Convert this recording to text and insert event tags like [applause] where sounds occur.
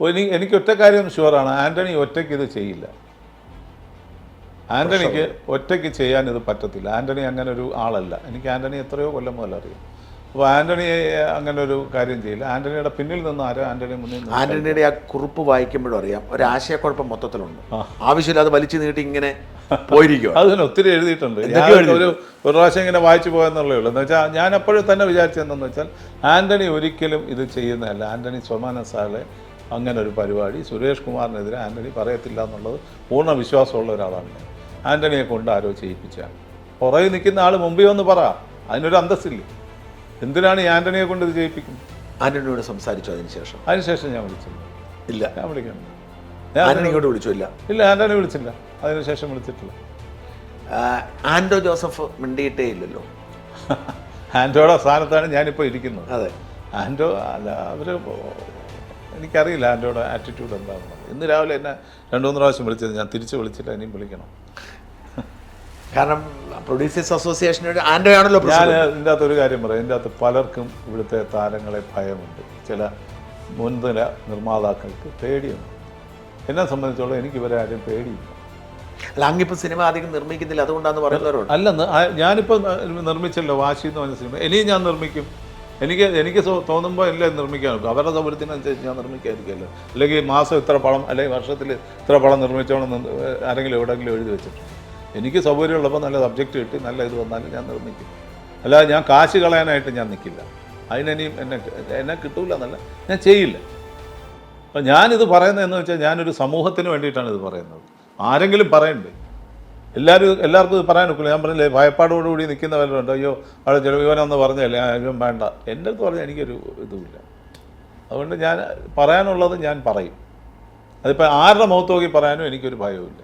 എനിക്ക് എനിക്ക് ഒറ്റ കാര്യം ഷുവറാണ്. ആന്റണി ഒറ്റയ്ക്ക് ഇത് ചെയ്യില്ല. ആന്റണിക്ക് ഒറ്റയ്ക്ക് ചെയ്യാൻ ഇത് പറ്റത്തില്ല. ആന്റണി അങ്ങനെ ഒരു ആളല്ല. എനിക്ക് ആന്റണി എത്രയോ കൊല്ലം മുതൽ അറിയാം. അപ്പോൾ ആന്റണി അങ്ങനെ ഒരു കാര്യം ചെയ്യില്ല. ആന്റണിയുടെ പിന്നിൽ നിന്ന് ആരോ ആന്റണി മുന്നിൽ നിന്ന് ആന്റണിയുടെ ആ കുറിപ്പ് വായിക്കുമ്പോഴും അറിയാം. ഒരു ആശയക്കുഴപ്പം മൊത്തത്തിലുണ്ട്. ആവശ്യമില്ലാതെ വലിച്ചു നീട്ടി ഇങ്ങനെ പോയിരിക്കും [laughs] അതിന് ഒത്തിരി എഴുതിയിട്ടുണ്ട്. ഒരു ഒരു പ്രാവശ്യം ഇങ്ങനെ വായിച്ചു പോയെന്നുള്ളേ ഉള്ളൂ. എന്ന് വെച്ചാൽ ഞാൻ അപ്പോഴും തന്നെ വിചാരിച്ചതെന്ന് വെച്ചാൽ ആന്റണി ഒരിക്കലും ഇത് ചെയ്യുന്നതല്ല. ആന്റണി സൊമാനസാലെ അങ്ങനെ ഒരു പരിപാടി. സുരേഷ് കുമാറിനെതിരെ ആന്റണി പറയത്തില്ല എന്നുള്ളത് പൂർണ വിശ്വാസമുള്ള ഒരാളാണ്. ആന്റണിയെ കൊണ്ട് ആരോ ചെയ്യിപ്പിച്ചാണ്. പുറകെ നിൽക്കുന്ന ആൾ മുമ്പിൽ വന്ന് പറ. അതിനൊരു അന്തസ്സില്ലേ? എന്തിനാണ് ഈ ആന്റണിയെ കൊണ്ട് ഇത് ചെയ്യിപ്പിക്കുന്നത്? ആന്റണിയോട് സംസാരിച്ചു അതിനുശേഷം അതിനുശേഷം ഞാൻ വിളിച്ചില്ല. ഇല്ല. ഞാൻ വിളിക്കണം. ഇങ്ങോട്ട് വിളിച്ചു ഇല്ല ഇല്ല ആന്റണി വിളിച്ചില്ല. അതിനുശേഷം വിളിച്ചിട്ടില്ല. ആൻഡോ ജോസഫ് മിണ്ടിയിട്ടേ ഇല്ലല്ലോ. [laughs] ആൻഡോയുടെ സ്ഥാനത്താണ് ഞാനിപ്പോൾ ഇരിക്കുന്നത്. അതെ. ആൻഡോ അല്ല അവർ എനിക്കറിയില്ല ആന്റോയുടെ ആറ്റിറ്റ്യൂഡ് എന്താണെന്ന്. ഇന്ന് രാവിലെ എന്നെ രണ്ടു മൂന്ന് പ്രാവശ്യം വിളിച്ചത്. ഞാൻ തിരിച്ച് വിളിച്ചില്ല ഇനിയും വിളിക്കണം. കാരണം പ്രൊഡ്യൂസേഴ്സ് അസോസിയേഷനോട് ആന്റെ ആണല്ലോ ഞാൻ. ഇതിന്റെ അകത്ത് ഒരു കാര്യം പറയാം. ഇതിന്റെ അകത്ത് പലർക്കും ഇവിടുത്തെ താരങ്ങളെ ഭയമുണ്ട്. ചില മുൻനിര നിർമ്മാതാക്കൾക്ക് പേടിയുണ്ട്. എന്നെ സംബന്ധിച്ചോളം എനിക്ക് ഇവരെ ആരും പേടിയില്ല. അല്ല അങ്ങിപ്പോൾ സിനിമ അധികം നിർമ്മിക്കുന്നില്ല. അതുകൊണ്ടാണെന്ന് പറയുന്നവരോട് അല്ലെന്ന് ഞാനിപ്പോൾ നിർമ്മിച്ചല്ലോ വാശി എന്ന് പറഞ്ഞ സിനിമ. ഇനിയും ഞാൻ നിർമ്മിക്കും. എനിക്ക് എനിക്ക് തോന്നുമ്പോൾ എല്ലാം നിർമ്മിക്കാൻ നോക്കും അവരുടെ സൗകര്യത്തിനനുസരിച്ച് ഞാൻ നിർമ്മിക്കാതിരിക്കുമല്ലോ അല്ലെങ്കിൽ മാസം ഇത്ര പണം അല്ലെങ്കിൽ വർഷത്തിൽ ഇത്ര പണം നിർമ്മിച്ചോണം ആരെങ്കിലും എവിടെയെങ്കിലും എഴുതി വെച്ചിട്ടുണ്ട് എനിക്ക് സൗകര്യമുള്ളപ്പോൾ നല്ല സബ്ജക്റ്റ് കിട്ടി നല്ല ഇത് വന്നാലും ഞാൻ നിർമ്മിക്കും. അല്ലാതെ ഞാൻ കാശ് കളയാനായിട്ട് ഞാൻ നിൽക്കില്ല അതിനിയും എന്നെ എന്നെ കിട്ടൂല എന്നല്ല ഞാൻ ചെയ്യില്ല. അപ്പം ഞാനിത് പറയുന്നതെന്ന് വെച്ചാൽ ഞാനൊരു സമൂഹത്തിന് വേണ്ടിയിട്ടാണ് ഇത് പറയുന്നത്. ആരെങ്കിലും പറയണ്ടേ? എല്ലാവരും എല്ലാവർക്കും ഇത് പറയാൻ ഒക്കില്ല. ഞാൻ പറഞ്ഞില്ലേ ഭയപ്പാടോടുകൂടി നിൽക്കുന്നവരുണ്ട് അയ്യോ അവിടെ ചില ഇവനൊന്ന് പറഞ്ഞല്ലേ ആ, ഇവൻ വേണ്ട. എന്റെ അടുത്ത് പറഞ്ഞാൽ എനിക്കൊരു ഇതുമില്ല. അതുകൊണ്ട് ഞാൻ പറയാനുള്ളത് ഞാൻ പറയും. അതിപ്പോൾ ആരുടെ മുഖത്ത് നോക്കി പറയാനും എനിക്കൊരു ഭയവുമില്ല.